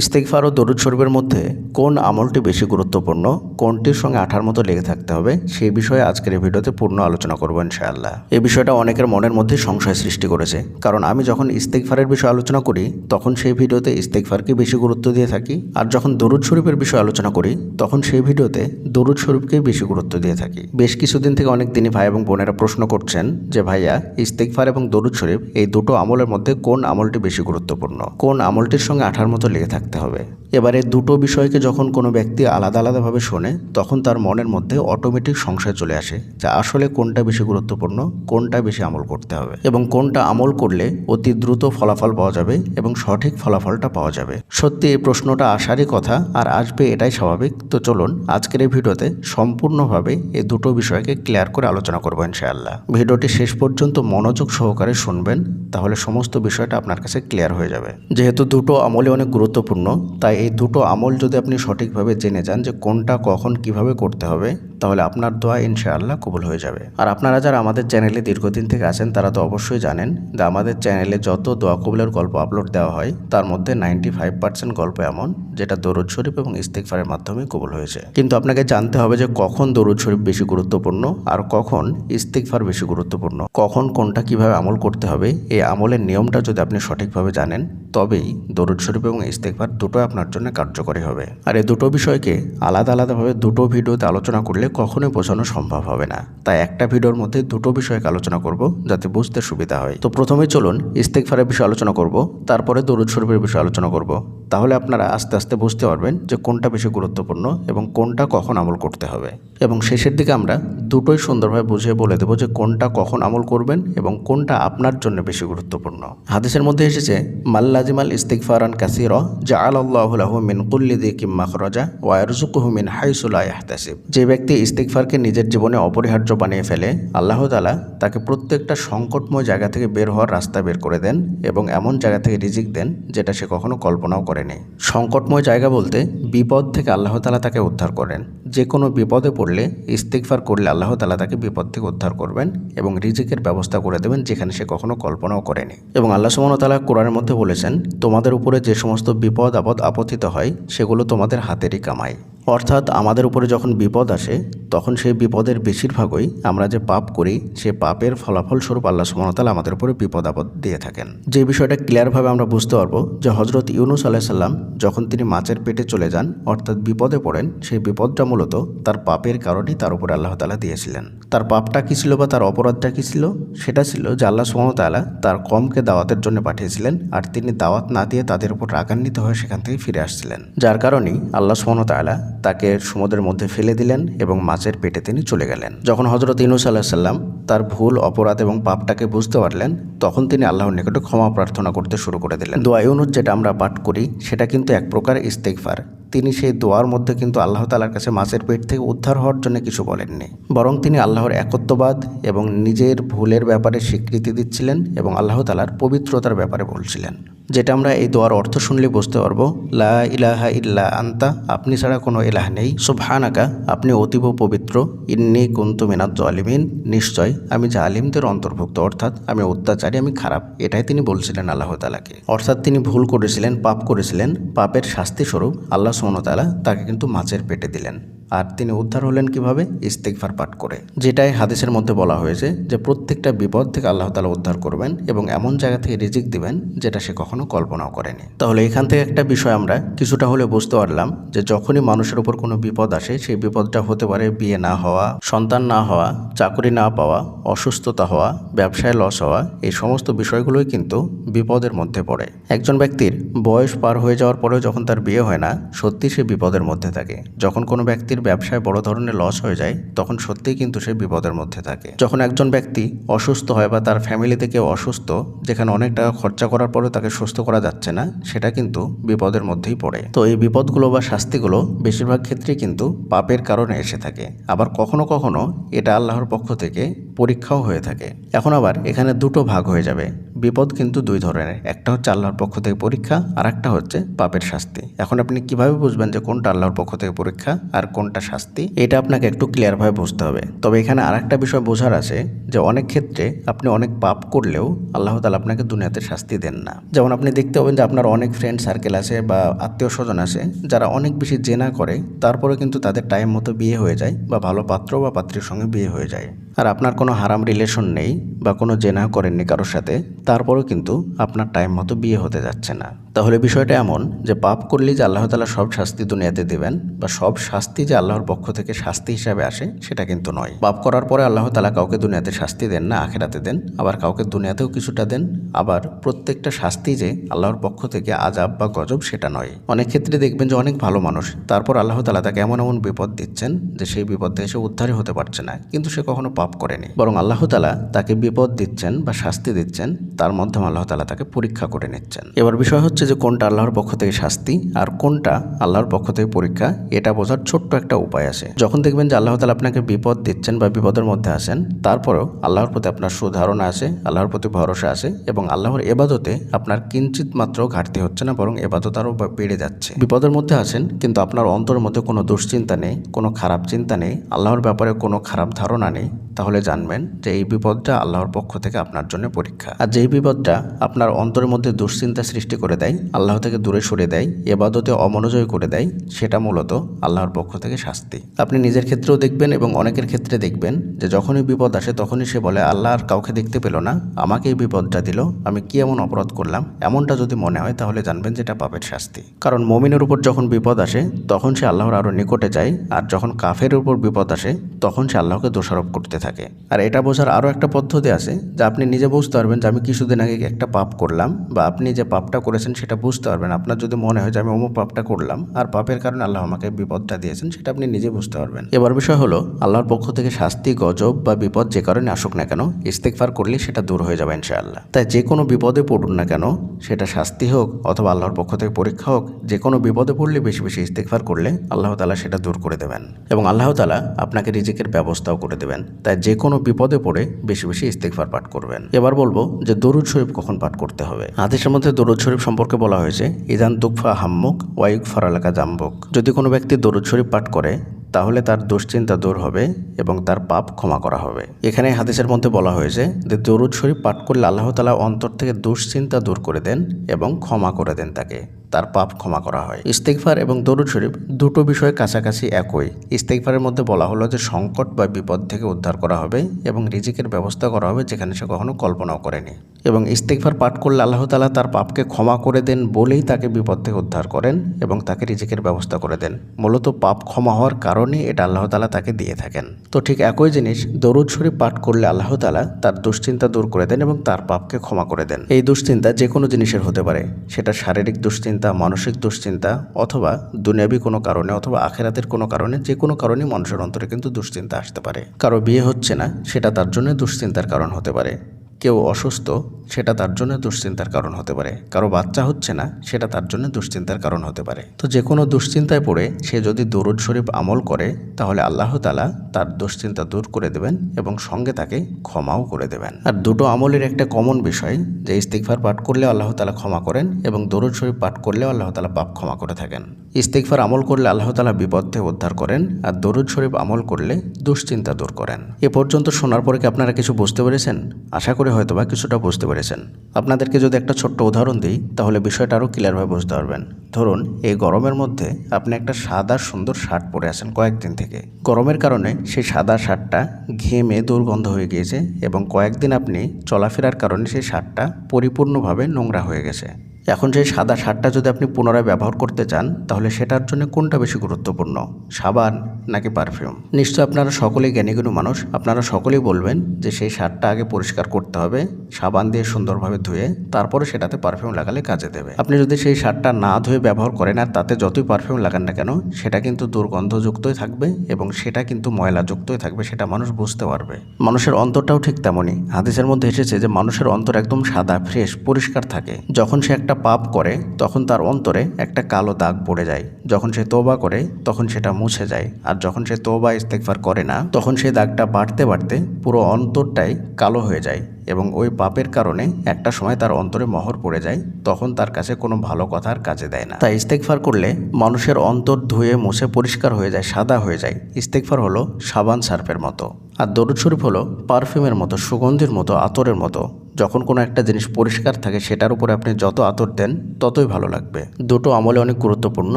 ইস্তেকফার ও দরুদ শরীফের মধ্যে কোন আমলটি বেশি গুরুত্বপূর্ণ, কোনটির সঙ্গে আঠার মতো লেগে থাকতে হবে সেই বিষয়ে আজকের এই ভিডিওতে পূর্ণ আলোচনা করব ইনশাআল্লাহ। এই বিষয়টা অনেকের মনের মধ্যে সংশয় সৃষ্টি করেছে, কারণ আমি যখন ইস্তেকফারের বিষয়ে আলোচনা করি, তখন সেই ভিডিওতে ইস্তেকফারকে বেশি গুরুত্ব দিয়ে থাকি, আর যখন দরুদ শরীফের বিষয়ে আলোচনা করি, তখন সেই ভিডিওতে দরুদ শরীফকেই বেশি গুরুত্ব দিয়ে থাকি। বেশ কিছুদিন থেকে অনেক দিনই ভাই এবং বোনেরা প্রশ্ন করছেন যে, ভাইয়া ইস্তেকফার এবং দরুদ শরীফ, এই দুটো আমলের মধ্যে কোন আমলটি বেশি গুরুত্বপূর্ণ, কোন আমলটির সঙ্গে আঠার মতো লেগে থাকতে হবে। এবারে দুটো বিষয়কে যখন কোনো ব্যক্তি আলাদা আলাদাভাবে শোনে, তখন তার মনের মধ্যে অটোমেটিক সংশয় চলে আসে যে আসলে কোনটা বেশি গুরুত্বপূর্ণ, কোনটা বেশি আমল করতে হবে এবং কোনটা আমল করলে অতি দ্রুত ফলাফল পাওয়া যাবে এবং সঠিক ফলাফলটা পাওয়া যাবে। সত্যি এই প্রশ্নটা আসারই কথা আর আসবে এটাই স্বাভাবিক। তো চলুন আজকের এই ভিডিওতে সম্পূর্ণভাবে এই দুটো বিষয়কে ক্লিয়ার করে আলোচনা করব ইনশাআল্লাহ। ভিডিওটি শেষ পর্যন্ত মনোযোগ সহকারে শুনবেন, তাহলে সমস্ত বিষয়টা আপনার কাছে ক্লিয়ার হয়ে যাবে। যেহেতু দুটো আমলে অনেক গুরুত্বপূর্ণ তাই এই দুটো আমল যদি আপনি সঠিকভাবে জেনে যান যে কোনটা কখন কীভাবে করতে হবে তাহলে আপনার দোয়া ইনশাআল্লাহ কবুল হয়ে যাবে। আর আপনারা যারা আমাদের চ্যানেলে দীর্ঘদিন থেকে আছেন, তারা তো অবশ্যই জানেন যে আমাদের চ্যানেলে যত দোয়া কবুলের গল্প আপলোড দেওয়া হয়, তার মধ্যে নাইনটি ফাইভ পার্সেন্ট গল্প এমন, যেটা দরুদ শরীফ এবং ইস্তেকফারের মাধ্যমে কবুল হয়েছে। কিন্তু আপনাকে জানতে হবে যে কখন দরুদ শরীফ বেশি গুরুত্বপূর্ণ আর কখন ইস্তেকফার বেশি গুরুত্বপূর্ণ। কখন কোনটা কীভাবে আমল করতে হবে, এই আমলের নিয়মটা যদি আপনি সঠিকভাবে জানেন, তবেই দরুদ শরীফ এবং ইস্তেকফার দুটো আপনার জন্য কার্যকরী হবে। আর এই দুটো বিষয়কে আলাদা আলাদাভাবে দুটো ভিডিওতে আলোচনা করলে কখনোই বোঝানো সম্ভব হবে না। তাই একটা ভিডিওর মধ্যে দুটো বিষয়কে আলোচনা করব যাতে বুঝতে সুবিধা হয়। তো প্রথমে চলুন ইস্তেকফারের বিষয়ে আলোচনা করব, তারপরে দরুদ শরীফের বিষয়ে আলোচনা করব। তাহলে আপনারা আস্তে আস্তে বুঝতে পারবেন যে কোনটা বেশি গুরুত্বপূর্ণ এবং কোনটা কখন আমল করতে হবে। এবং শেষের দিকে আমরা দুটোই সুন্দরভাবে বুঝিয়ে বলে দেবো যে কোনটা কখন আমল করবেন এবং কোনটা আপনার জন্য বেশি গুরুত্বপূর্ণ। হাদিসের মধ্যে এসেছে মাল্লাজিমাল ইস্তিকফারান কাসির জা আল্লাহ মিন কুল্লি দি কিম্মা খরজা ওয়ারজুকুহু মিন হাইসুলা ইয়াহতাসিব। যে ব্যক্তি ইস্তিকফারকে নিজের জীবনে অপরিহার্য বানিয়ে ফেলে আল্লাহ তালা তাকে প্রত্যেকটা সংকটময় জায়গা থেকে বের হওয়ার রাস্তা বের করে দেন এবং এমন জায়গা থেকে রিজিক দেন যেটা সে কখনো কল্পনাও করেনি। সংকটময় জায়গা বলতে বিপদ থেকে আল্লাহ তালা তাকে উদ্ধার করেন। যে কোনো বিপদে পড়লে ইস্তিকফার করলে আল্লাহ তালা তাকে বিপদ থেকে উদ্ধার করবেন এবং রিজিকের ব্যবস্থা করে দেবেন যেখানে সে কখনো কল্পনাও করেনি। এবং আল্লাহ সুমন তালা কোরআনের মধ্যে বলেছেন, তোমাদের উপরে যে সমস্ত বিপদ, আপদ আপতিত হয়, সেগুলো তোমাদের হাতেরই কামাই। অর্থাৎ আমাদের উপরে যখন বিপদ আসে তখন সেই বিপদের বেশিরভাগই আমরা যে পাপ করি, সে পাপের ফলাফল স্বরূপ আল্লাহ সুমনতাল আমাদের উপরে বিপদ আপদ দিয়ে থাকেন। যে বিষয়টা ক্লিয়ারভাবে আমরা বুঝতে পারব, যে হজরত ইউনুস আলাহিসাল্লাম যখন তিনি মাছের পেটে চলে যান, অর্থাৎ বিপদে পড়েন, সেই বিপদটা মূলত তার পাপের কারণেই তার উপরে আল্লাহ তালা দিয়েছিলেন। তার পাপটা কী ছিল বা তার অপরাধটা কী ছিল? সেটা ছিল যে আল্লাহ সুমতালা তার কমকে দাওয়াতের জন্য পাঠিয়েছিলেন, আর তিনি দাওয়াত না দিয়ে তাদের উপর রাগান্বিত হয়ে সেখান থেকে ফিরে আসছিলেন। যার কারণেই আল্লাহ সুমতালা তাকে সমুদ্রের মধ্যে ফেলে দিলেন এবং মাছের পেটে তিনি চলে গেলেন। যখন হজরত ইনুস আল্লাহ সাল্লাম তার ভুল, অপরাধ এবং পাপটাকে বুঝতে পারলেন, তখন তিনি আল্লাহর নিকটে ক্ষমা প্রার্থনা করতে শুরু করে দিলেন। দোয়া ইউনুস যেটা আমরা পাঠ করি, সেটা কিন্তু এক প্রকার ইস্তেকফার তিনি সেই দোয়ার মধ্যে কিন্তু আল্লাহ তালার কাছে মাছের পেট থেকে উদ্ধার হওয়ার জন্য কিছু বলেননি। বরং তিনি আল্লাহর একত্ববাদ এবং নিজের ভুলের ব্যাপারে স্বীকৃতি দিচ্ছিলেন এবং আল্লাহ তালার পবিত্রতার ব্যাপারে বলছিলেন। যেটা আমরা এই দোয়ার অর্থ শুনলে বুঝতে পারব, লা ইলাহা ইল্লা আন্তা আপনি ছাড়া কোনো এলাহ নেই সুবহানাকা আপনি অতীব পবিত্র ইন্নি কুন্তু মিনাত জালিমিন নিশ্চয় আমি জালিমদের অন্তর্ভুক্ত অর্থাৎ আমি অত্যাচারী, আমি খারাপ। এটাই তিনি বলছিলেন আল্লাহ তালাকে অর্থাৎ তিনি ভুল করেছিলেন, পাপ করেছিলেন। পাপের শাস্তি স্বরূপ আল্লাহ সোমতালা তাকে কিন্তু মাছের পেটে দিলেন। আর তিনি উদ্ধার হলেন কীভাবে? ইস্তেকফার পাঠ করে। যেটাই হাদিসের মধ্যে বলা হয়েছে যে, প্রত্যেকটা বিপদ থেকে আল্লাহ তালা উদ্ধার করবেন এবং এমন জায়গা থেকে রিজিক দিবেন যেটা সে কখনো কল্পনাও করেনি। তাহলে এখান থেকে একটা বিষয় আমরা কিছুটা হলে বুঝতে পারলাম যে, যখনই মানুষের উপর কোনো বিপদ আসে, সেই বিপদটা হতে পারে বিয়ে না হওয়া, সন্তান না হওয়া, চাকরি না পাওয়া, অসুস্থতা হওয়া, ব্যবসায় লস হওয়া, এই সমস্ত বিষয়গুলোই কিন্তু বিপদের মধ্যে পড়ে। একজন ব্যক্তির বয়স পার হয়ে যাওয়ার পরেও যখন তার বিয়ে হয় না, সত্যি সে বিপদের মধ্যে থাকে। যখন কোনো ব্যক্তির ব্যবসায় বড় ধরনের লস হয়ে যায়, তখন সত্যিই কিন্তু সে বিপদের মধ্যে থাকে। যখন একজন ব্যক্তি অসুস্থ হয় বা তার ফ্যামিলিতে কেউ অসুস্থ, যেখানে অনেক টাকা খরচা করার পরেও তাকে সুস্থ করা যাচ্ছে না, সেটা কিন্তু বিপদের মধ্যেই পড়ে। তো এই বিপদগুলো বা শাস্তিগুলো বেশিরভাগ ক্ষেত্রেই কিন্তু পাপের কারণে এসে থাকে। আবার কখনো কখনো এটা আল্লাহর পক্ষ থেকে পরীক্ষাও হয়ে থাকে। এখন আবার এখানে দুটো ভাগ হয়ে যাবে। বিপদ কিন্তু দুই ধরনের। একটা হচ্ছে আল্লাহর পক্ষ থেকে পরীক্ষা আর একটা হচ্ছে পাপের শাস্তি। এখন আপনি কীভাবে বুঝবেন যে কোনটা আল্লাহর পক্ষ থেকে পরীক্ষা আর কোনটা শাস্তি? এটা আপনাকে একটু ক্লিয়ারভাবে বুঝতে হবে। তবে এখানে আর একটা বিষয় বোঝার আছে যে অনেক ক্ষেত্রে আপনি অনেক পাপ করলেও আল্লাহ তালা আপনাকে দুনিয়াতে শাস্তি দেন না। যেমন আপনি দেখতে পাবেন যে আপনার অনেক ফ্রেন্ড সার্কেল আছে বা আত্মীয় স্বজন আছে, যারা অনেক বেশি জেনা করে, তারপরে কিন্তু তাদের টাইম মতো বিয়ে হয়ে যায় বা ভালো পাত্র বা পাত্রীর সঙ্গে বিয়ে হয়ে যায়। আর আপনার কোনো হারাম রিলেশন নেই বা কোনো জেনা করেননি কারোর সাথে তারপরেও কিন্তু আপনার টাইম মতো বিয়ে হতে যাচ্ছে না। তাহলে বিষয়টা এমন যে পাপ করলেই যে আল্লাহ তালা সব শাস্তি দুনিয়াতে দেবেন বা সব শাস্তি যে আল্লাহর পক্ষ থেকে শাস্তি হিসাবে আসে, সেটা কিন্তু নয়। পাপ করার পরে আল্লাহ তালা কাউকে দুনিয়াতে শাস্তি দেন না, আখেরাতে দেন, আবার কাউকে দুনিয়াতেও কিছুটা দেন, আবার প্রত্যেকটা শাস্তি যে আল্লাহর পক্ষ থেকে আজাব বা গজব সেটা নয়। অনেক ক্ষেত্রে দেখবেন যে অনেক ভালো মানুষ, তারপর আল্লাহ তালা তাকে এমন এমন বিপদ দিচ্ছেন যে সেই বিপদ থেকে সে হতে পারছে না, কিন্তু সে কখনো পাপ করেনি। বরং আল্লাহ তালা তাকে বিপদ দিচ্ছেন বা শাস্তি দিচ্ছেন তার মাধ্যমে আল্লাহ তালা তাকে পরীক্ষা করে নিচ্ছেন। এবার বিষয় হচ্ছে যে কোনটা আল্লাহর পক্ষ থেকে শাস্তি আর কোনটা আল্লাহর পক্ষ থেকে পরীক্ষা, এটা বোঝার ছোট্ট একটা উপায় আছে। যখন দেখবেন যে আল্লাহ তালা আপনাকে বিপদ দিচ্ছেন বা বিপদের মধ্যে আছেন, তারপরেও আল্লাহর প্রতি আপনার সুধারণা আছে, আল্লাহর প্রতি ভরসা আছে এবং আল্লাহর এবাদতে আপনার কিঞ্চিত মাত্র ঘাটতি হচ্ছে না, বরং এবাদত আরও বেড়ে যাচ্ছে। বিপদের মধ্যে আছেন, কিন্তু আপনার অন্তরের মধ্যে কোনো দুশ্চিন্তা নেই, কোনো খারাপ চিন্তা নেই, আল্লাহর ব্যাপারে কোনো খারাপ ধারণা নেই, তাহলে জানবেন যে এই বিপদটা আল্লাহর পক্ষ থেকে আপনার জন্য পরীক্ষা। আর যেই বিপদটা আপনার অন্তরের মধ্যে দুশ্চিন্তা সৃষ্টি করে দেয়, আল্লাহ থেকে দূরে সরে দেয়, এবাদতে অমনোযোগী করে দেয়, সেটা মূলত আল্লাহর পক্ষ থেকে শাস্তি। আপনি নিজের ক্ষেত্রেও দেখবেন এবং অনেকের ক্ষেত্রে দেখবেন যে যখনই বিপদ আসে তখনই সে বলে, আল্লাহ আর কাউকে দেখতে পেল না, আমাকে এই বিপদটা দিল, আমি কি এমন অপরাধ করলাম? এমনটা যদি মনে হয় তাহলে জানবেন যেটা পাপের শাস্তি। কারণ মমিনের উপর যখন বিপদ আসে, তখন সে আল্লাহর আরও নিকটে যায়, আর যখন কাফের উপর বিপদ আসে, তখন সে আল্লাহকে দোষারোপ করতে থাকে। আর এটা বোঝার আরও একটা পদ্ধতি আছে, যে আপনি নিজে বুঝতে পারবেন যে আমি কিছুদিন আগে একটা পাপ করলাম বা আপনি যে পাপটা করেছেন সেটা বুঝতে পারবেন। আপনার যদি মনে হয় যে আমি অমুক পাপটা করলাম আর পাপের কারণে আল্লাহ আমাকে বিপদটা দিয়েছেন সেটা আপনি নিজে বুঝতে পারবেন। এবার বিষয় হলো, আল্লাহর পক্ষ থেকে শাস্তি, গজব বা বিপদ যে কারণে আসুক না কেন ইস্তেকফার করলে সেটা দূর হয়ে যাবে ইনশাআল্লাহ। তাই যে কোনো বিপদে পড়ুন না কেন, সেটা শাস্তি হোক অথবা আল্লাহর পক্ষ থেকে পরীক্ষা হোক, যে কোনো বিপদে পড়লে বেশি বেশি ইস্তেকফার করলে আল্লাহ তালা সেটা দূর করে দেবেন। এবং আল্লাহ তালা আপনাকে রিজিকের ব্যবস্থাও করে দেবেন। তাই যে কোনো বিপদে পড়ে বেশি বেশি ইস্তেকফার পাঠ করবেন। এবার বলব যে দরুদ শরীফ কখন পাঠ করতে হবে? হাদিসের মধ্যে দরুদ শরীফ সম্পর্কে বলা হয়েছে, ইদান তুকফা হাম্মুক ওয়াইক ফারালাকা জাম্বুক। যদি কোনো ব্যক্তি দরুদ শরীফ পাঠ করে, তাহলে তার দুশ্চিন্তা দূর হবে এবং তার পাপ ক্ষমা করা হবে। এখানে হাদিসের মধ্যে বলা হয়েছে যে, দরুদ শরীফ পাঠ করলে আল্লাহ তালা অন্তর থেকে দুশ্চিন্তা দূর করে দেন এবং ক্ষমা করে দেন তাকে। তার পাপ ক্ষমা করা হয়। ইস্তেকফার এবং দরুদ শরীফ দুটো বিষয় কাছাকাছি একই। ইস্তেকফারের মধ্যে বলা হলো যে সংকট বা বিপদ থেকে উদ্ধার করা হবে এবং রিজিকের ব্যবস্থা করা হবে যেখানে সে কখনো কল্পনাও করেনি। এবং ইস্তেকফার পাঠ করলে আল্লাহ তালা তার পাপকে ক্ষমা করে দেন বলেই তাকে বিপদ থেকে উদ্ধার করেন এবং তাকে রিজিকের ব্যবস্থা করে দেন। মূলত পাপ ক্ষমা হওয়ার কারণে এটা আল্লাহ তালা তাকে দিয়ে থাকেন। তো ঠিক একই জিনিস, দরুদ শরীফ পাঠ করলে আল্লাহ তালা তার দুশ্চিন্তা দূর করে দেন এবং তার পাপকে ক্ষমা করে দেন। এই দুশ্চিন্তা যে কোনো জিনিসের হতে পারে, সেটা শারীরিক দুশ্চিন্তা মানসিক দুশ্চিন্তা অথবা দুনিয়াবি কোনো কারণে অথবা আখেরাতের কোনো কারণে যে কোনো কারণেই মানুষের অন্তরে কিন্তু দুশ্চিন্তা আসতে পারে। কারও বিয়ে হচ্ছে না, সেটা তার জন্য দুশ্চিন্তার কারণ হতে পারে। কেউ অসুস্থ, সেটা তার জন্য দুশ্চিন্তার কারণ হতে পারে। কারও বাচ্চা হচ্ছে না, সেটা তার জন্য দুশ্চিন্তার কারণ হতে পারে। তো যে কোনো দুশ্চিন্তায় পড়ে সে যদি দরুদ শরীফ আমল করে, তাহলে আল্লাহ তালা তার দুশ্চিন্তা দূর করে দেবেন এবং সঙ্গে তাকে ক্ষমাও করে দেবেন। আর দুটো আমলের একটা কমন বিষয়, যে ইস্তিকফার পাঠ করলে আল্লাহ তালা ক্ষমা করেন এবং দরুদ শরীফ পাঠ করলেও আল্লাহ তালা পাপ ক্ষমা করে থাকেন। ইস্তিকফার আমল করলে আল্লাহ তালা বিপদ থেকে উদ্ধার করেন আর দরুদ শরীফ আমল করলে দুশ্চিন্তা দূর করেন। এ পর্যন্ত শোনার পরে কি আপনারা কিছু বুঝতে পেরেছেন? আশা করি হয়তোবা কিছুটা বুঝতে পেরেছেন। আপনাদেরকে যদি একটা ছোট্ট উদাহরণ দিই, তাহলে বিষয়টা আরও ক্লিয়ারভাবে বুঝতে পারবেন। ধরুন, এই গরমের মধ্যে আপনি একটা সাদা সুন্দর শার্ট পরে আছেন কয়েকদিন থেকে। গরমের কারণে সেই সাদা শার্টটা ঘেমে দুর্গন্ধ হয়ে গিয়েছে এবং কয়েকদিন আপনি চলাফেরার কারণে সেই শার্টটা পরিপূর্ণভাবে নোংরা হয়ে গেছে। এখন সেই সাদা শার্টটা যদি আপনি পুনরায় ব্যবহার করতে চান, তাহলে সেটার জন্য কোনটা বেশি গুরুত্বপূর্ণ? সাবান নাকি পারফিউম? নিশ্চয় আপনারা সকলেই জ্ঞানীগুণী মানুষ। আপনারা সকলেই বলবেন যে সেই শার্টটা আগে পরিষ্কার করতে হবে, সাবান দিয়ে সুন্দরভাবে ধুয়ে, তারপরে সেটাতে পারফিউম লাগালে কাজে দেবে। আপনি যদি সেই শার্টটা না ধুয়ে ব্যবহার করেন আর তাতে যতই পারফিউম লাগান না কেন, সেটা কিন্তু দুর্গন্ধযুক্তই থাকবে এবং সেটা কিন্তু ময়লাযুক্তই থাকবে, সেটা মানুষ বুঝতে পারবে। মানুষের অন্তরটাও ঠিক তেমনই। হাদিসের মধ্যে এসেছে যে মানুষের অন্তর একদম সাদা, ফ্রেশ, পরিষ্কার থাকে। যখন সে একটা একটা পাপ করে, তখন তার অন্তরে একটা কালো দাগ পড়ে যায়। যখন সে তোবা করে, তখন সেটা মুছে যায়। আর যখন সে তোবা ইস্তেকফার করে না, তখন সেই দাগটা বাড়তে বাড়তে পুরো অন্তরটাই কালো হয়ে যায় এবং ওই পাপের কারণে একটা সময় তার অন্তরে মহর পড়ে যায়, তখন তার কাছে কোনো ভালো কথার কাজে দেয় না। তাই ইস্তেকফার করলে মানুষের অন্তর ধুয়ে মুছে পরিষ্কার হয়ে যায়, সাদা হয়ে যায়। ইস্তেকফার হলো সাবান সার্ফের মতো। আর দরুদ শরীফ হলো পারফিউমের মতো, সুগন্ধির মতো, আতরের মতো। যখন কোনো একটা জিনিস পরিষ্কার থাকে, সেটার উপরে আপনি যত আতর দেন, ততই ভালো লাগবে। দুটো আমলে অনেক গুরুত্বপূর্ণ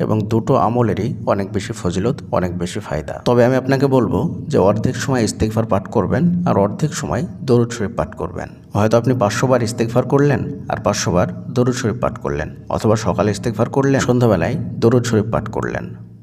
এবং দুটো আমলেরই অনেক বেশি ফজিলত, অনেক বেশি ফায়দা। তবে আমি আপনাকে বলব যে অর্ধেক সময় ইস্তেকফার পাঠ করবেন আর অর্ধেক সময় দরুদ শরীফ পাঠ করবেন। হয়তো আপনি পাঁচশো বার ইস্তেকফার করলেন আর পাঁচশো বার দরুদ শরীফ পাঠ করলেন, অথবা সকালে ইস্তেকফার করলেন, সন্ধ্যাবেলায় দরুদ শরীফ পাঠ করলেন।